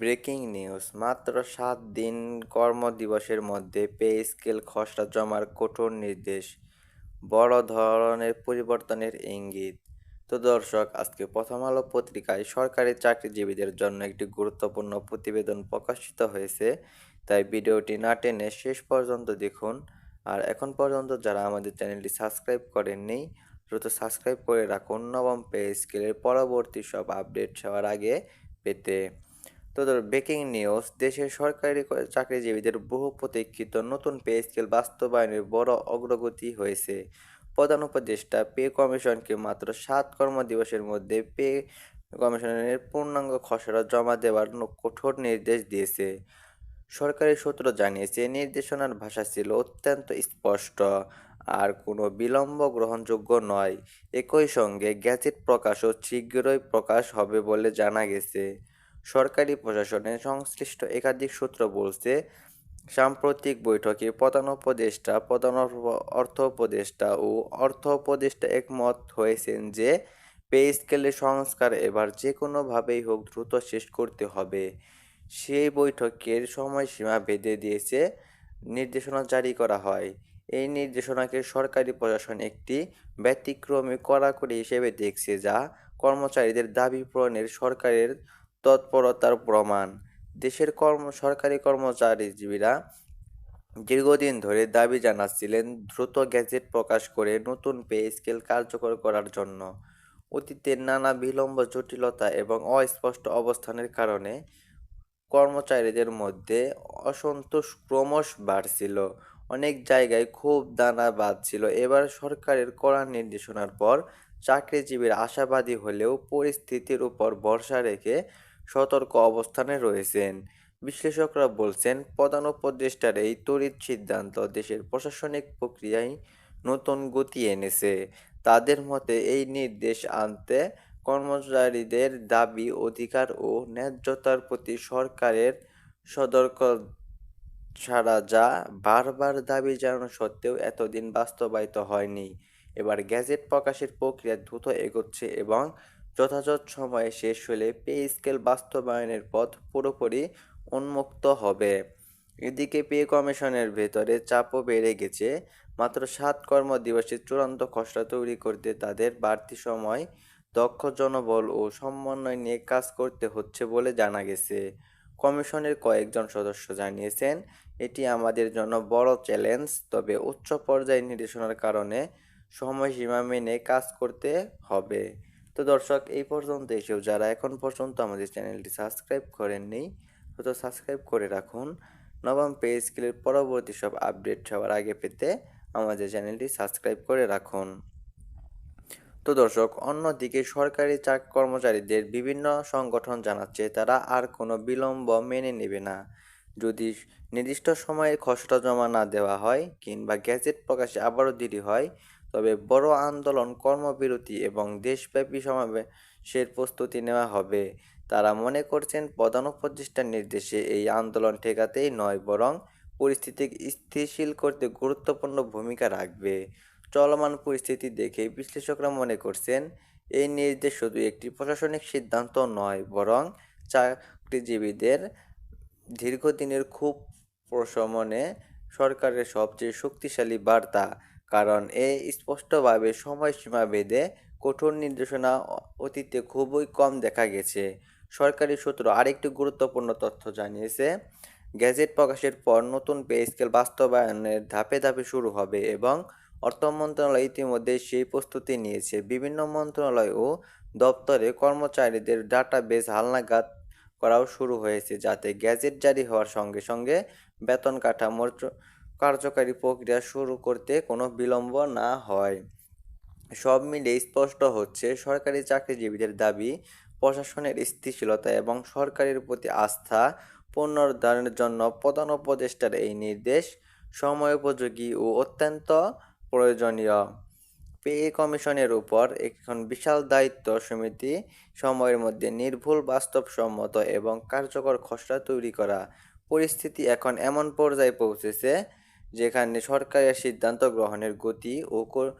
Breaking news, মাত্র সাত দিন কর্মদিবসের মধ্যে পে স্কেল খসড়া জমার কঠোর নির্দেশ। বড় ধরনের পরিবর্তনের ইঙ্গিত। তো দর্শক, আজকে প্রথম আলো পত্রিকায় সরকারি চাকরিজীবীদের জন্য একটি গুরুত্বপূর্ণ প্রতিবেদন প্রকাশিত হয়েছে। তাই ভিডিওটি না টেনে শেষ পর্যন্ত দেখুন। আর এখন পর্যন্ত যারা আমাদের চ্যানেলটি সাবস্ক্রাইব করেননি, দ্রুত সাবস্ক্রাইব করে রাখুন। নবম পে স্কেলের পরবর্তী সব আপডেট সবার আগে পেতে। তো ধর ব্রেকিং নিউজ দেশের সরকারি চাকরিজীবীদের বহু প্রতীক্ষিত নতুন পে স্কেল বাস্তবায়নের বড় অগ্রগতি হয়েছে। প্রধান উপদেষ্টা পে কমিশনকে মাত্র সাত কর্মদিবসের মধ্যে পে কমিশনের পূর্ণাঙ্গ খসড়া জমা দেওয়ার কঠোর নির্দেশ দিয়েছে। সরকারি সূত্র জানিয়েছে, নির্দেশনার ভাষা ছিল অত্যন্ত স্পষ্ট, আর কোনো বিলম্ব গ্রহণযোগ্য নয়। একই সঙ্গে গ্যাজেট প্রকাশও শীঘ্রই প্রকাশ হবে বলে জানা গেছে। সরকারি প্রশাসনে সংশ্লিষ্ট একাধিক সূত্র বলছে, সাম্প্রতিক বৈঠকে প্রধান উপদেষ্টা, প্রধান অর্থ- উপদেষ্টা ও অর্থ উপদেষ্টা একমত হয়েছেন যে, পে স্কেলের সংস্কার এবার যে কোনোভাবেই হোক দ্রুত শেষ করতে হবে। সেই বৈঠকের সময়সীমা বেঁধে দিয়েছে নির্দেশনা জারি করা হয়। এই নির্দেশনাকে সরকারি প্রশাসন একটি ব্যতিক্রমী কড়াকড়ি হিসেবে দেখছে যা কর্মচারীদের দাবি পূরণের সরকারের তৎপরতার প্রমাণ। দেশের কর্ম, সরকারি কর্মচারীজীবীরা দীর্ঘদিন ধরে দাবি জানাচ্ছিলেন, দ্রুত গ্যাজেট প্রকাশ করে নতুন পে স্কেল কার্যকর করার জন্য। অতীতের নানা বিলম্ব, জটিলতা এবং অস্পষ্ট অবস্থানের কারণে কর্মচারীদের মধ্যে অসন্তোষ ক্রমশ বাড়ছিল। অনেক জায়গায় খুব দানা বাঁধছিল এবার সরকারের কড়া নির্দেশনার পর চাকরিজীবীরা আশাবাদী হলেও পরিস্থিতির উপর ভরসা রেখে সতর্ক অবস্থানে রয়েছেন। বিশ্লেষকরা বলছেন, প্রধান উপদেষ্টার এই তড়িৎ সিদ্ধান্ত দেশের প্রশাসনিক প্রক্রিয়ায় নতুন গতি এনেছে। তাদের মতে, এই নির্দেশ আনতে কর্মচারীদের দাবি, অধিকার ও ন্যায্যতার প্রতি সরকারের সতর্ক ছাড়া যা বারবার দাবি জানানো সত্ত্বেও এতদিন বাস্তবায়িত হয়নি। এবার গ্যাজেট প্রকাশের প্রক্রিয়া দ্রুত এগোচ্ছে এবং যথাযথ সময়ে শেষ হলে পে স্কেল বাস্তবায়নের পথ পুরোপুরি উন্মুক্ত হবে। এদিকে পে কমিশনের ভেতরে চাপও বেড়ে গেছে। মাত্র সাত কর্মদিবসে চূড়ান্ত খসড়া তৈরি করতে তাদের বাড়তি সময়, দক্ষ জনবল ও সমন্বয় নিয়ে কাজ করতে হচ্ছে বলে জানা গেছে। কমিশনের কয়েকজন সদস্য জানিয়েছেন, এটি আমাদের জন্য বড় চ্যালেঞ্জ, তবে উচ্চ পর্যায়ের নির্দেশনার কারণে সময়সীমা মেনে কাজ করতে হবে। তো দর্শক, এই পর্যন্ত এসেও যারা এখন পর্যন্ত আমাদের চ্যানেলটি সাবস্ক্রাইব করেননি, তো সাবস্ক্রাইব করে রাখুন। নবম পে স্কেলের পরবর্তী সব আপডেট সবার আগে পেতে আমাদের চ্যানেলটি সাবস্ক্রাইব করে রাখুন। তো দর্শক, অন্যদিকে সরকারি চাক কর্মচারীদের বিভিন্ন সংগঠন জানাচ্ছে, তারা আর কোনো বিলম্ব মেনে নেবে না। যদি নির্দিষ্ট সময়ে খসড়া জমা না দেওয়া হয় কিংবা গ্যাজেট প্রকাশে আবারও দেরি হয় তবে বড় আন্দোলন, কর্মবিরতি এবং দেশব্যাপী সমাবেশের প্রস্তুতি নেওয়া হবে। তারা মনে করছেন প্রধান উপদেষ্টার নির্দেশে এই আন্দোলন ঠেকাতেই নয়, বরং পরিস্থিতি স্থিতিশীল করতে গুরুত্বপূর্ণ ভূমিকা রাখবে। চলমান পরিস্থিতি দেখে বিশ্লেষকরা মনে করছেন, এই নির্দেশ শুধু একটি প্রশাসনিক সিদ্ধান্ত নয়, বরং চাকরিজীবীদের দীর্ঘদিনের খুব প্রশমনে সরকারের সবচেয়ে শক্তিশালী বার্তা। কারণ এ স্পষ্টভাবে সময়সীমা বেঁধে কঠোর নির্দেশনা অতীতে খুবই কম দেখা গেছে। সরকারি সূত্র আরেকটি গুরুত্বপূর্ণ তথ্য জানিয়েছে, গ্যাজেট প্রকাশের পর নতুন পে স্কেল বাস্তবায়নের ধাপে ধাপে শুরু হবে এবং অর্থ মন্ত্রণালয় ইতিমধ্যে সেই প্রস্তুতি নিয়েছে। বিভিন্ন মন্ত্রণালয় ও দপ্তরে কর্মচারীদের ডাটাবেজ হালনাগাদ করাও শুরু হয়েছে, যাতে গ্যাজেট জারি হওয়ার সঙ্গে সঙ্গে বেতন কাঠামোর কার্যকারী প্রক্রিয়া শুরু করতে কোনো বিলম্ব না হয়। সব মিলে স্পষ্ট হচ্ছে, সরকারি চাকরিজীবীদের দাবি, প্রশাসনের স্থিতিশীলতা এবং সরকারের প্রতি আস্থা পুনরুদ্ধারের জন্য প্রধান উপদেষ্টার এই নির্দেশ সময়োপযোগী ও অত্যন্ত প্রয়োজনীয়। পে কমিশনের উপর এখন বিশাল দায়িত্ব সমিতি, সময়ের মধ্যে নির্ভুল, বাস্তবসম্মত এবং কার্যকর খসড়া তৈরি করা। পরিস্থিতি এখন এমন পর্যায়ে পৌঁছেছে যেখানে সরকারের সিদ্ধান্ত গ্রহণের গতি ও কর-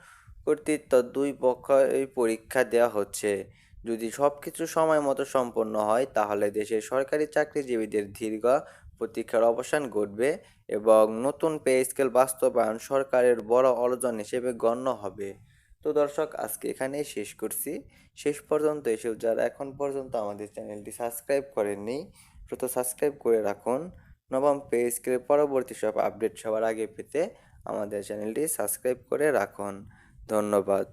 কর্তৃত্ব দুই পক্ষই পরীক্ষা দেওয়া হচ্ছে। যদি সব কিছু সময় মতো সম্পন্ন হয়, তাহলে দেশের সরকারি চাকরিজীবীদের দীর্ঘ প্রতীক্ষার অবসান ঘটবে এবং নতুন পে স্কেল বাস্তবায়ন সরকারের বড় অর্জন হিসেবে গণ্য হবে। তো দর্শক, আজকে এখানেই শেষ করছি। শেষ পর্যন্ত এসেও যারা এখন পর্যন্ত আমাদের চ্যানেলটি সাবস্ক্রাইব করেননি দ্রুত সাবস্ক্রাইব করে রাখুন। নবম পে স্কেলের পরবর্তী সব আপডেট সবার আগে পেতে আমাদের চ্যানেলটি সাবস্ক্রাইব করে রাখুন। ধন্যবাদ।